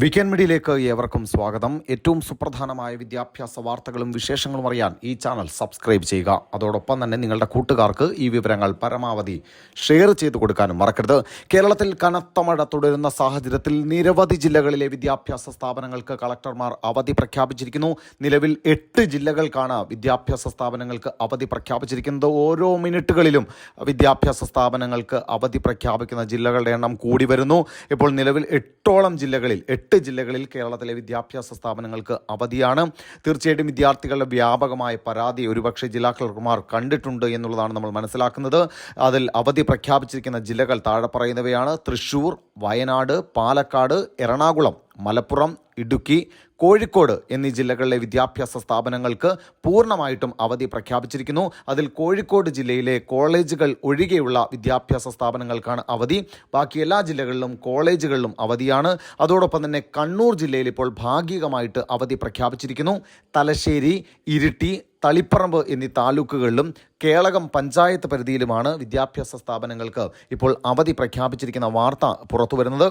Weekend മീഡിയയിലേക്ക് ഏവർക്കും സ്വാഗതം. ഏറ്റവും സുപ്രധാനമായ വിദ്യാഭ്യാസ വാർത്തകളും വിശേഷങ്ങളും അറിയാൻ ഈ ചാനൽ സബ്സ്ക്രൈബ് ചെയ്യുക. അതോടൊപ്പം തന്നെ നിങ്ങളുടെ കൂട്ടുകാർക്ക് ഈ വിവരങ്ങൾ പരമാവധി ഷെയർ ചെയ്തു കൊടുക്കാനും മറക്കരുത്. കേരളത്തിൽ കനത്ത മഴ തുടരുന്ന സാഹചര്യത്തിൽ നിരവധി ജില്ലകളിലെ വിദ്യാഭ്യാസ സ്ഥാപനങ്ങൾക്ക് കളക്ടർമാർ അവധി പ്രഖ്യാപിച്ചിരിക്കുന്നു. നിലവിൽ എട്ട് ജില്ലകൾക്കാണ് വിദ്യാഭ്യാസ സ്ഥാപനങ്ങൾക്ക് അവധി പ്രഖ്യാപിച്ചിരിക്കുന്നത്. ഓരോ മിനിറ്റുകളിലും വിദ്യാഭ്യാസ സ്ഥാപനങ്ങൾക്ക് അവധി പ്രഖ്യാപിക്കുന്ന ജില്ലകളുടെ എണ്ണം കൂടി വരുന്നു. ഇപ്പോൾ നിലവിൽ എട്ടോളം ജില്ലകളിൽ എട്ട് ജില്ലകളിൽ കേരളത്തിലെ വിദ്യാഭ്യാസ സ്ഥാപനങ്ങൾക്ക് അവധിയാണ്. തീർച്ചയായിട്ടും വിദ്യാർത്ഥികളുടെ വ്യാപകമായ പരാതി ഒരുപക്ഷെ ജില്ലാ കളക്ടർമാർ കണ്ടിട്ടുണ്ട് എന്നുള്ളതാണ് നമ്മൾ മനസ്സിലാക്കുന്നത്. അതിൽ അവധി പ്രഖ്യാപിച്ചിരിക്കുന്ന ജില്ലകൾ താഴെ പറയുന്നവയാണ് തൃശൂർ വയനാട് പാലക്കാട് എറണാകുളം മലപ്പുറം ഇടുക്കി കോഴിക്കോട് എന്നീ ജില്ലകളിലെ വിദ്യാഭ്യാസ സ്ഥാപനങ്ങൾക്ക് പൂർണമായിട്ടും അവധി പ്രഖ്യാപിച്ചിരിക്കുന്നു. അതിൽ കോഴിക്കോട് ജില്ലയിലെ കോളേജുകൾ ഒഴികെയുള്ള വിദ്യാഭ്യാസ സ്ഥാപനങ്ങൾക്കാണ് അവധി. ബാക്കി എല്ലാ ജില്ലകളിലും കോളേജുകളിലും അവധിയാണ്. അതോടൊപ്പം തന്നെ കണ്ണൂർ ജില്ലയിൽ ഇപ്പോൾ ഭാഗികമായിട്ട് അവധി പ്രഖ്യാപിച്ചിരിക്കുന്നു. തലശ്ശേരി ഇരിട്ടി തളിപ്പറമ്പ് എന്നീ താലൂക്കുകളിലും കേളകം പഞ്ചായത്ത് പരിധിയിലുമാണ് വിദ്യാഭ്യാസ സ്ഥാപനങ്ങൾക്ക് ഇപ്പോൾ അവധി പ്രഖ്യാപിച്ചിരിക്കുന്ന വാർത്ത പുറത്തു വരുന്നത്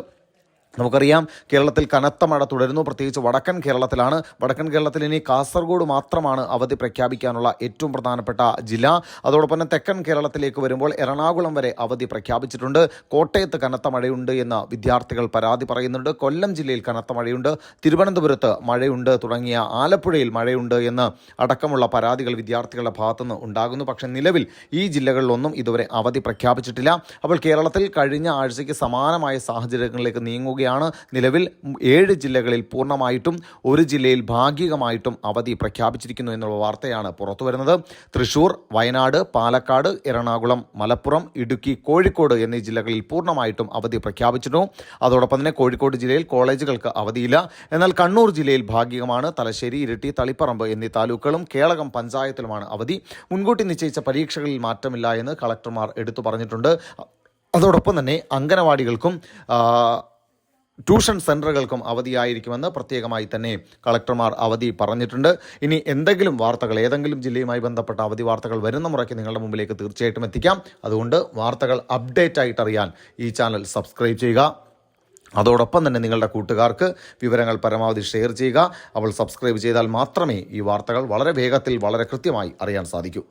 നമുക്കറിയാം കേരളത്തിൽ കനത്ത മഴ തുടരുന്നു. പ്രത്യേകിച്ച് വടക്കൻ കേരളത്തിലാണ്. വടക്കൻ കേരളത്തിൽ ഇനി കാസർഗോഡ് മാത്രമാണ് അവധി പ്രഖ്യാപിക്കാനുള്ള ഏറ്റവും പ്രധാനപ്പെട്ട ജില്ല. അതോടൊപ്പം തന്നെ തെക്കൻ കേരളത്തിലേക്ക് വരുമ്പോൾ എറണാകുളം വരെ അവധി പ്രഖ്യാപിച്ചിട്ടുണ്ട്. കോട്ടയത്ത് കനത്ത മഴയുണ്ട് എന്ന് വിദ്യാർത്ഥികൾ പരാതി പറയുന്നുണ്ട്. കൊല്ലം ജില്ലയിൽ കനത്ത മഴയുണ്ട്. തിരുവനന്തപുരത്ത് മഴയുണ്ട്. തുടങ്ങിയ ആലപ്പുഴയിൽ മഴയുണ്ട് എന്ന് അടക്കമുള്ള പരാതികൾ വിദ്യാർത്ഥികളുടെ ഭാഗത്തുനിന്ന് ഉണ്ടാകുന്നു. പക്ഷേ നിലവിൽ ഈ ജില്ലകളിലൊന്നും ഇതുവരെ അവധി പ്രഖ്യാപിച്ചിട്ടില്ല. അപ്പോൾ കേരളത്തിൽ കഴിഞ്ഞ ആഴ്ചയ്ക്ക് സമാനമായ സാഹചര്യങ്ങളിലേക്ക് നീങ്ങുകയാണ് നിലവിൽ ഏഴ് ജില്ലകളിൽ പൂർണമായിട്ടും ഒരു ജില്ലയിൽ ഭാഗികമായിട്ടും അവധി പ്രഖ്യാപിച്ചിരിക്കുന്നു എന്നുള്ള വാർത്തയാണ് പുറത്തു വരുന്നത് തൃശൂർ വയനാട് പാലക്കാട് എറണാകുളം മലപ്പുറം ഇടുക്കി കോഴിക്കോട് എന്നീ ജില്ലകളിൽ പൂർണമായിട്ടും അവധി പ്രഖ്യാപിച്ചിരുന്നു. അതോടൊപ്പം തന്നെ കോഴിക്കോട് ജില്ലയിൽ കോളേജുകൾക്ക് അവധിയില്ല. എന്നാൽ കണ്ണൂർ ജില്ലയിൽ ഭാഗികമാണ് തലശ്ശേരി ഇരിട്ടി തളിപ്പറമ്പ് എന്നീ താലൂക്കുകളും കേളകം പഞ്ചായത്തിലുമാണ് അവധി. മുൻകൂട്ടി നിശ്ചയിച്ച പരീക്ഷകളിൽ മാറ്റമില്ല എന്ന് കളക്ടർമാർ എടുത്തു പറഞ്ഞിട്ടുണ്ട്. അതോടൊപ്പം തന്നെ അംഗനവാടികൾക്കും ട്യൂഷൻ സെന്ററുകൾക്കും അവധിയായിരിക്കുമെന്ന് പ്രത്യേകമായി തന്നെ കളക്ടർമാർ അവധി പറഞ്ഞിട്ടുണ്ട്. ഇനി എന്തെങ്കിലും വാർത്തകൾ ഏതെങ്കിലും ജില്ലയുമായി ബന്ധപ്പെട്ട അവധി വാർത്തകൾ വരുന്ന മുറയ്ക്ക് നിങ്ങളുടെ മുമ്പിലേക്ക് തീർച്ചയായിട്ടും എത്തിക്കാം. അതുകൊണ്ട് വാർത്തകൾ അപ്ഡേറ്റ് ആയിട്ട് അറിയാൻ ഈ ചാനൽ സബ്സ്ക്രൈബ് ചെയ്യുക. അതോടൊപ്പം തന്നെ നിങ്ങളുടെ കൂട്ടുകാർക്ക് വിവരങ്ങൾ പരമാവധി ഷെയർ ചെയ്യുക. അവൾ സബ്സ്ക്രൈബ് ചെയ്താൽ മാത്രമേ ഈ വാർത്തകൾ വളരെ വേഗത്തിൽ വളരെ കൃത്യമായി അറിയാൻ സാധിക്കൂ.